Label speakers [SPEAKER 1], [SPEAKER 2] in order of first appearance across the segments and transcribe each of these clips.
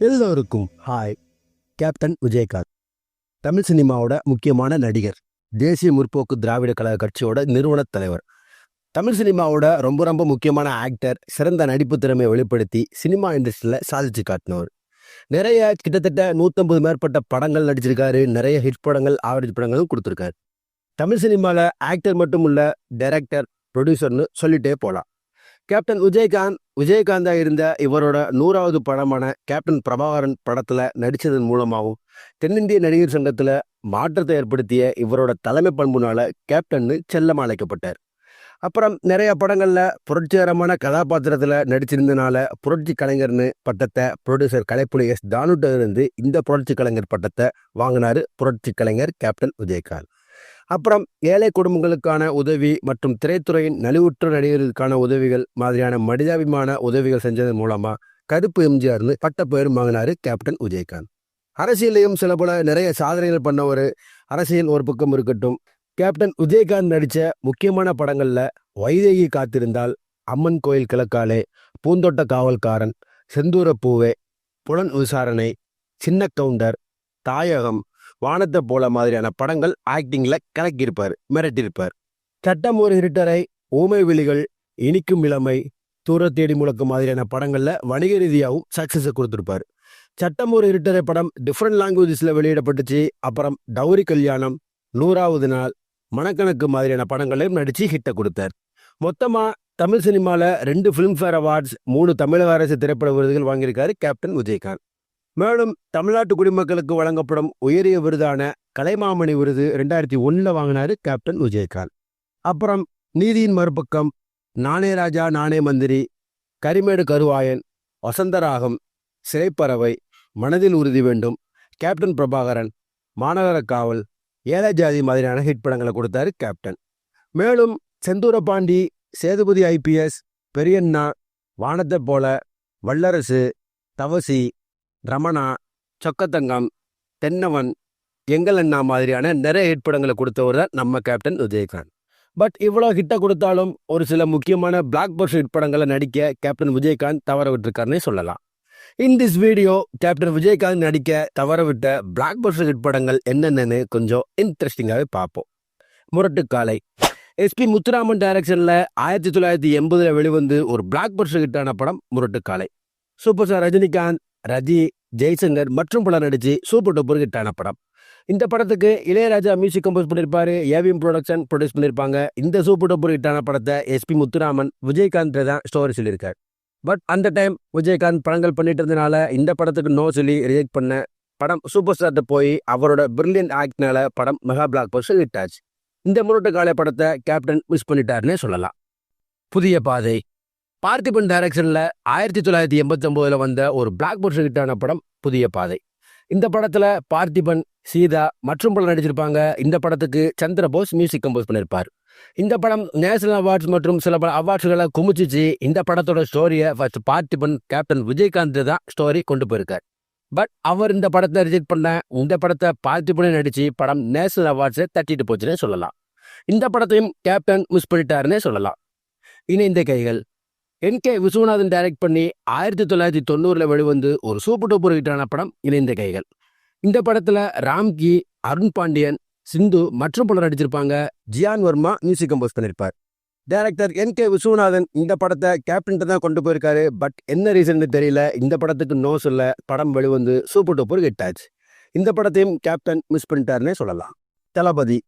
[SPEAKER 1] எல்லோருக்கும் hi captain Vijayakanth. Tamil சினிமாவோட முக்கியமான நடிகர். தேசிய முற்போக்கு திராவிட கழக கட்சியோட நிறுவனத் தலைவர். தமிழ் சினிமாவோட ரொம்ப ரொம்ப முக்கியமான ஆக்டர் சிறந்த நடிப்பு திறமையை வெளிப்படுத்தி சினிமா இண்டஸ்ட்ரியில் சாதிச்சு காட்டினவர். நிறைய கிட்டத்தட்ட நூற்றம்பது மேற்பட்ட படங்கள் நடிச்சிருக்காரு. நிறைய ஹிட் படங்கள் ஆவரேஜ் படங்களும் கொடுத்துருக்காரு. தமிழ் சினிமாவில் ஆக்டர் மட்டும் இல்லை டைரக்டர் ப்ரொடியூசர்னு சொல்லிட்டே போகலாம் கேப்டன் விஜயகாந்த் விஜயகாந்தா இருந்த இவரோட நூறாவது படமான கேப்டன் பிரபாகரன் படத்துல நடிச்சதன் மூலமாகவும் தென்னிந்திய நடிகர் சங்கத்துல மாற்றத்தை ஏற்படுத்திய இவரோட தலைமை பண்புனால கேப்டன்னு செல்லம் அழைக்கப்பட்டார். அப்புறம் நிறைய படங்கள்ல புரட்சிகரமான கதாபாத்திரத்துல நடிச்சிருந்தனால புரட்சி கலைஞர்னு பட்டத்தை ப்ரொடியூசர் கலைப்புலி எஸ் தானுட்டிலிருந்து இருந்து இந்த புரட்சி கலைஞர் பட்டத்தை வாங்கினாரு புரட்சி கலைஞர் கேப்டன் விஜயகாந்த். அப்புறம் ஏழை குடும்பங்களுக்கான உதவி மற்றும் திரைத்துறையின் நலிவுற்ற நடிகர்களுக்கான உதவிகள் மாதிரியான மனிதாபிமான உதவிகள் செஞ்சதன் மூலமா கருப்பு எம்ஜிஆர்னு பட்ட பெயரும் வாங்கினாரு கேப்டன் விஜயகாந்த். அரசியலையும் சில பல நிறைய சாதனைகள் பண்ணவர் அரசியல் ஒரு பக்கம் இருக்கட்டும். கேப்டன் விஜயகாந்த் நடித்த முக்கியமான படங்களில் வைதேகி காத்திருந்தால் அம்மன் கோயில் கிழக்காலே பூந்தோட்ட காவல்காரன் செந்தூரப்பூவே புலன் விசாரணை சின்ன கவுண்டர் தாயகம் வானத்தை போல மாதிரியான படங்கள் ஆக்டிங்ல கலக்கியிருப்பார் மிரட்டியிருப்பார். சட்டம் ஒரு இருட்டரை ஊமை விழிகள் இனிக்கும் இளமை தூர தேடி முழக்கு மாதிரியான படங்கள்ல வணிக ரீதியாகவும் சக்சஸை கொடுத்துருப்பாரு. சட்டம் ஒரு இருட்டரை படம் டிஃப்ரெண்ட் லாங்குவேஜஸ்ல வெளியிடப்பட்டுச்சு அப்புறம் டவுரி கல்யாணம் நூறாவது நாள் மணக்கணக்கு மாதிரியான படங்களையும் நடித்து ஹிட்டை கொடுத்தார். மொத்தமாக தமிழ் சினிமாவில் ரெண்டு ஃபிலிம்ஃபேர் அவார்ட்ஸ் மூணு தமிழக அரசு திரைப்பட விருதுகள் வாங்கியிருக்காரு கேப்டன் விஜயகாந்த். மேலும் தமிழ்நாட்டு குடிமக்களுக்கு வழங்கப்படும் உயரிய விருதான கலைமாமணி விருது ரெண்டாயிரத்தி ஒன்றில் வாங்கினாரு கேப்டன் விஜயகாந்த். அப்புறம் நீதியின் மறுபக்கம் நானே ராஜா நானே மந்திரி கரிமேடு கருவாயன் வசந்தராகம் சிறைப்பறவை மனதில் உறுதி வேண்டும் கேப்டன் பிரபாகரன் மாநகர காவல் ஏழை ஜாதி மாதிரியான ஹிட் படங்களை கொடுத்தாரு கேப்டன். மேலும் செந்தூரபாண்டி சேதுபதி ஐபிஎஸ் பெரியண்ணா வானத்தை போல வல்லரசு தவசி ரமணா சொக்கத்தங்கம் தென்னவன் எங்கள் அண்ணா மாதிரியான நிறைய ஹிட் படங்களை கொடுத்தவர் தான் நம்ம கேப்டன் விஜயகாந்த். பட் இவ்வளோ ஹிட்டை கொடுத்தாலும் ஒரு சில முக்கியமான பிளாக் பஸ்ட் ஹிட் படங்களை நடிக்க கேப்டன் விஜயகாந்த் தவற விட்டுருக்காருன்னே சொல்லலாம். In this video captain Vijayakanth நடிக்க தவற விட்ட பிளாக் பஸ்ட் ஹிட் படங்கள் என்னென்னு கொஞ்சம் இன்ட்ரெஸ்டிங்காகவே பார்ப்போம். முரட்டுக்காலை. எஸ்பி முத்துராமன் டைரக்ஷனில் ஆயிரத்தி தொள்ளாயிரத்தி எண்பதில் வெளிவந்து ஒரு பிளாக் பஸ்ட் ஹிட்டான படம் முரட்டுக்காலை. சூப்பர் ஸ்டார் ரஜினிகாந்த் ரஜி ஜெய்சங்கர் மற்றும் பலர் நடிச்சு சூப்பர் டூப்பர் ஹிட்டான படம். இந்த படத்துக்கு இளையராஜா மியூசிக் கம்போஸ் பண்ணியிருப்பாரு ஏவிஎம் ப்ரொடக்ஷன் ப்ரொடியூஸ் பண்ணியிருப்பாங்க இந்த சூப்பர் டூப்பர் ஹிட்டான படத்தை எஸ்பி முத்துராமன் விஜயகாந்த் தான் ஸ்டோரி சொல்லியிருக்கார். பட் அந்த டைம் விஜயகாந்த் படங்கள் பண்ணிட்டு இருந்தனால இந்த படத்துக்கு நோ சொல்லி ரிஜெக்ட் பண்ண படம் சூப்பர் ஸ்டார்ட்ட போய் அவரோட பிரில்லியன்ட் ஆக்ட்னால படம் மெகா பிளாக் பஸ்டர் ஹிட் ஆச்சு. இந்த முரட்டு காலை படத்தை கேப்டன் மிஸ் பண்ணிட்டாருன்னே சொல்லலாம். புதிய பாதை. பார்த்திபன் டைரக்ஷனில் ஆயிரத்தி தொள்ளாயிரத்தி எண்பத்தொம்போதில் வந்த ஒரு பிளாக் பஸ்டர் ஹிட்டான படம் புதிய பாதை. இந்த படத்தில் பார்த்திபன் சீதா மற்றும் பலர் நடிச்சிருப்பாங்க. இந்த படத்துக்கு சந்திரபோஸ் மியூசிக் கம்போஸ் பண்ணியிருப்பார் இந்த படம் நேஷனல் அவார்ட்ஸ் மற்றும் சில பல அவார்ட்ஸ்களை குமிச்சிச்சு இந்த படத்தோட ஸ்டோரியை ஃபர்ஸ்ட் பார்த்திபன் கேப்டன் விஜயகாந்த் தான் ஸ்டோரி கொண்டு போயிருக்கார். பட் அவர் இந்த படத்தை ரிஜெக்ட் பண்ண இந்த படத்தை பார்த்திபனே நடித்து படம் நேஷனல் அவார்ட்ஸை தட்டிட்டு போச்சுன்னே சொல்லலாம். இந்த படத்தையும் கேப்டன் மிஸ் பண்ணிட்டாருன்னே சொல்லலாம். இணைந்த கைகள். என் கே விஸ்வநாதன் டைரக்ட் பண்ணி ஆயிரத்தி தொள்ளாயிரத்தி தொண்ணூறில் வெளிவந்து ஒரு சூப்பர் டூப்பர் ஹிட்டான படம் இணைந்த கைகள். இந்த படத்தில் ராம்கி அருண் பாண்டியன் சிந்து மற்றும் பலர் நடிச்சிருப்பாங்க. ஜியான் வர்மா மியூசிக் கம்போஸ் பண்ணியிருப்பார் டேரக்டர் என் கே விஸ்வநாதன் இந்த படத்தை கேப்டன் தான் கொண்டு போயிருக்காரு. பட் என்ன ரீசன்னு தெரியல. இந்த படத்துக்கு நோ சொல்ல படம் வெளிவந்து சூப்பர் டூப்பர் ஹிட் ஆச்சு. இந்த படத்தையும் கேப்டன் மிஸ் பண்ணிட்டாருன்னே சொல்லலாம். தளபதி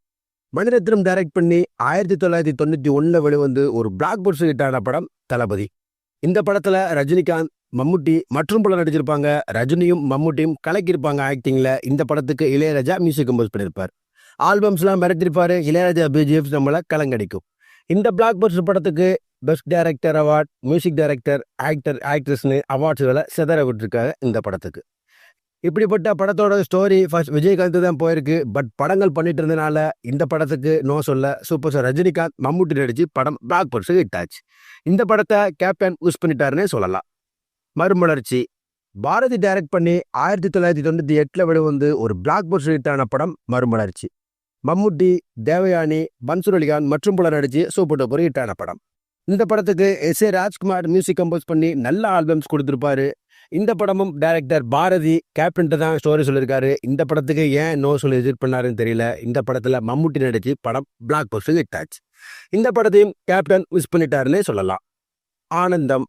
[SPEAKER 1] மணிரத்னம் டைரக்ட் பண்ணி ஆயிரத்தி தொள்ளாயிரத்தி தொண்ணூற்றி ஒன்றில் வெளிவந்து ஒரு பிளாக் பஸ்டர் ஹிட்டான படம் தளபதி. இந்த படத்தில் ரஜினிகாந்த் மம்முட்டி மற்றும் பலர் நடிச்சிருப்பாங்க. ரஜினியும் மம்முட்டியும் கலக்கியிருப்பாங்க ஆக்டிங்கில் இந்த படத்துக்கு இளையராஜா மியூசிக் கம்போஸ் பண்ணியிருப்பார். ஆல்பம்ஸ்லாம் மிரட்டிருப்பாரு இளையராஜா பிஜிஎஃப் நம்மளை கலங்கடிக்கும். இந்த பிளாக் பஸ்டர் படத்துக்கு best director award music director actor ஆக்ட்ரஸ்னு அவார்ட்ஸ்களை சிதற விட்டுருக்காங்க இந்த படத்துக்கு. இப்படிப்பட்ட படத்தோட ஸ்டோரி ஃபர்ஸ்ட் விஜயகாந்த் தான் போயிருக்கு. பட் படங்கள் பண்ணிட்டு இருந்தனால இந்த படத்துக்கு நோ சொல்ல. சூப்பர் ஸ்டார் ரஜினிகாந்த் மம்முட்டி நடிச்சு படம் பிளாக் பஸ்டர் ஹிட் ஆச்சு. இந்த படத்தை கேப்டன் யூஸ் பண்ணிட்டாருன்னே சொல்லலாம். மறுமலர்ச்சி. பாரதி டைரக்ட் பண்ணி ஆயிரத்தி தொள்ளாயிரத்தி தொண்ணூற்றி எட்டில் வெளிவந்து ஒரு பிளாக் பர்ஸ் ஹிட்டான படம் மறுமலர்ச்சி. மம்முட்டி தேவயானி பன்சூர் அலிகான் மற்றும் பலர் நடிச்சு சூப்பர் டூப்பர் ஹிட்டான படம். இந்த படத்துக்கு S A Rajkumar music compose பண்ணி நல்ல ஆல்பம்ஸ் கொடுத்துருப்பாரு. இந்த படமும் டைரக்டர் பாரதி கேப்டன்ட்டு தான் ஸ்டோரி சொல்லியிருக்காரு இந்த படத்துக்கு ஏன் நோ சொல்லி எதிர் பண்ணாருன்னு தெரியல. இந்த படத்தில் மம்முட்டி நடிச்சு படம் பிளாக் பஸ்ட் ஹிட் ஆச்சு. இந்த படத்தையும் கேப்டன் மிஸ் பண்ணிட்டாருன்னே சொல்லலாம். ஆனந்தம்.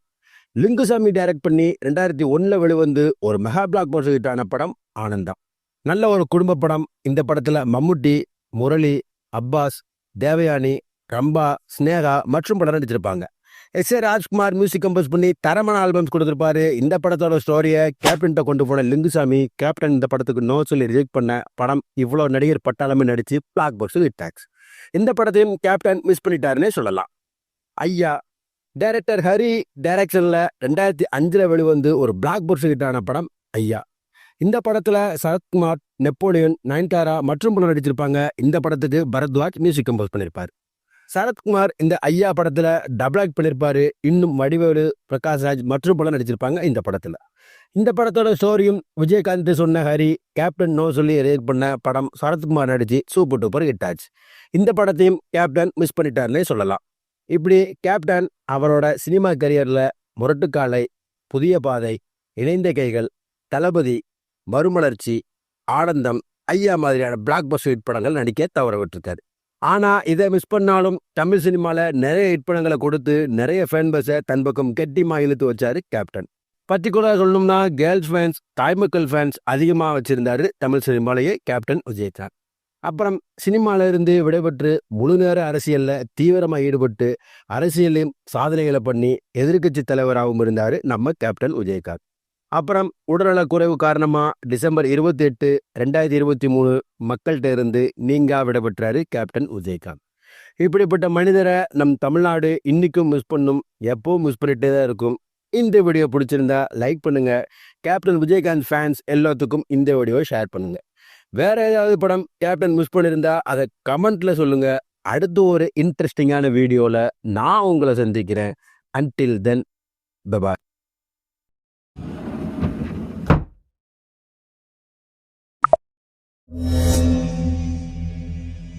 [SPEAKER 1] லிங்குசாமி டைரக்ட் பண்ணி ரெண்டாயிரத்தி ஒன்றில் வெளிவந்து ஒரு மெகா பிளாக் பஸ்ட் ஹிட் ஆன படம் ஆனந்தம். நல்ல ஒரு குடும்ப படம். இந்த படத்தில் மம்முட்டி முரளி அப்பாஸ் தேவயானி ரம்பா ஸ்னேகா மற்றும் படம் நடிச்சிருப்பாங்க. S A Rajkumar music compose பண்ணி தரமான ஆல்பம்ஸ் கொடுத்துருப்பாரு. இந்த படத்தோட ஸ்டோரியை கேப்டன்ட்ட கொண்டு போன லிங்குசாமி கேப்டன் இந்த படத்துக்கு நோ சொல்லி ரிஜெக்ட் பண்ண படம் இவ்வளோ நடிகர் பட்டாளமே நடிச்சு பிளாக் பாக்ஸ் ஹிட் இந்த படத்தையும் கேப்டன் மிஸ் பண்ணிட்டாருன்னே சொல்லலாம். ஐயா டைரக்டர் ஹரி டைரக்ஷனில் ரெண்டாயிரத்தி அஞ்சில் வெளிவந்து ஒரு பிளாக் பர்ஸ் ஹிட்டான படம் ஐயா. இந்த படத்தில் சரத்குமார் நெப்போலியன் நயன்தாரா மற்றும் பலர் நடிச்சிருப்பாங்க. இந்த படத்துக்கு பரத்வாஜ் மியூசிக் கம்போஸ் பண்ணியிருப்பார் சரத்குமார் இந்த ஐயா படத்தில் டபுள் ஆக்ட் பண்ணியிருப்பாரு இன்னும் வடிவேலு பிரகாஷ்ராஜ் மற்றும் பலம் நடிச்சிருப்பாங்க இந்த படத்தில். இந்த படத்தோட ஸ்டோரியும் விஜயகாந்த் சொன்ன ஹரி கேப்டன் நோ சொல்லி ரேக் பண்ண படம் சரத்குமார் நடித்து சூப்பர் டூப்பர் ஹிட் ஆச்சு. இந்த படத்தையும் கேப்டன் மிஸ் பண்ணிட்டார்னே சொல்லலாம். இப்படி கேப்டன் அவரோட சினிமா கரியரில் முரட்டுக்காலை புதிய பாதை இணைந்த கைகள் தளபதி மறுமலர்ச்சி ஆனந்தம் ஐயா மாதிரியான பிளாக் பஸ் ஹிட் படங்கள் நடிக்க தவற விட்டுருக்காரு ஆனால் இதை மிஸ் பண்ணாலும் தமிழ் சினிமாவில் நிறைய ஹிட் படங்களை கொடுத்து நிறைய ஃபேன் பஸ்ஸை தன் பக்கம் கெட்டிமா இழுத்து வச்சாரு கேப்டன் பர்டிகுலராக சொல்லணும்னா கேர்ள்ஸ் ஃபேன்ஸ் தாய்மக்கள் ஃபேன்ஸ் அதிகமாக வச்சிருந்தாரு தமிழ் சினிமாலேயே கேப்டன் விஜயகாந்த் அப்புறம் சினிமால இருந்து விடைபெற்று முழு நேர அரசியலில் தீவிரமாக ஈடுபட்டு அரசியலையும் சாதனைகளை பண்ணி எதிர்க்கட்சி தலைவராகவும் இருந்தார் நம்ம கேப்டன் விஜயகாந்த். அப்புறம் உடல்நல குறைவு காரணமாக டிசம்பர் இருபத்தி எட்டு ரெண்டாயிரத்தி இருபத்தி மூணு மக்கள்கிட்ட இருந்து நீங்கா விடைபெற்றாரு கேப்டன் விஜயகாந்த். இப்படிப்பட்ட மனிதரை நம் தமிழ்நாடு இன்றைக்கும் மிஸ் பண்ணும் எப்போவும் மிஸ் பண்ணிகிட்டே தான் இருக்கும். இந்த வீடியோ பிடிச்சிருந்தா லைக் பண்ணுங்கள் கேப்டன் விஜயகாந்த் ஃபேன்ஸ் எல்லாத்துக்கும் இந்த வீடியோவை ஷேர் பண்ணுங்கள் வேற ஏதாவது படம் கேப்டன் மிஸ் பண்ணியிருந்தா அதை கமெண்ட்டில் சொல்லுங்கள் அடுத்து ஒரு இன்ட்ரெஸ்டிங்கான வீடியோவில் நான் உங்களை சந்திக்கிறேன். Until then bye bye
[SPEAKER 2] Música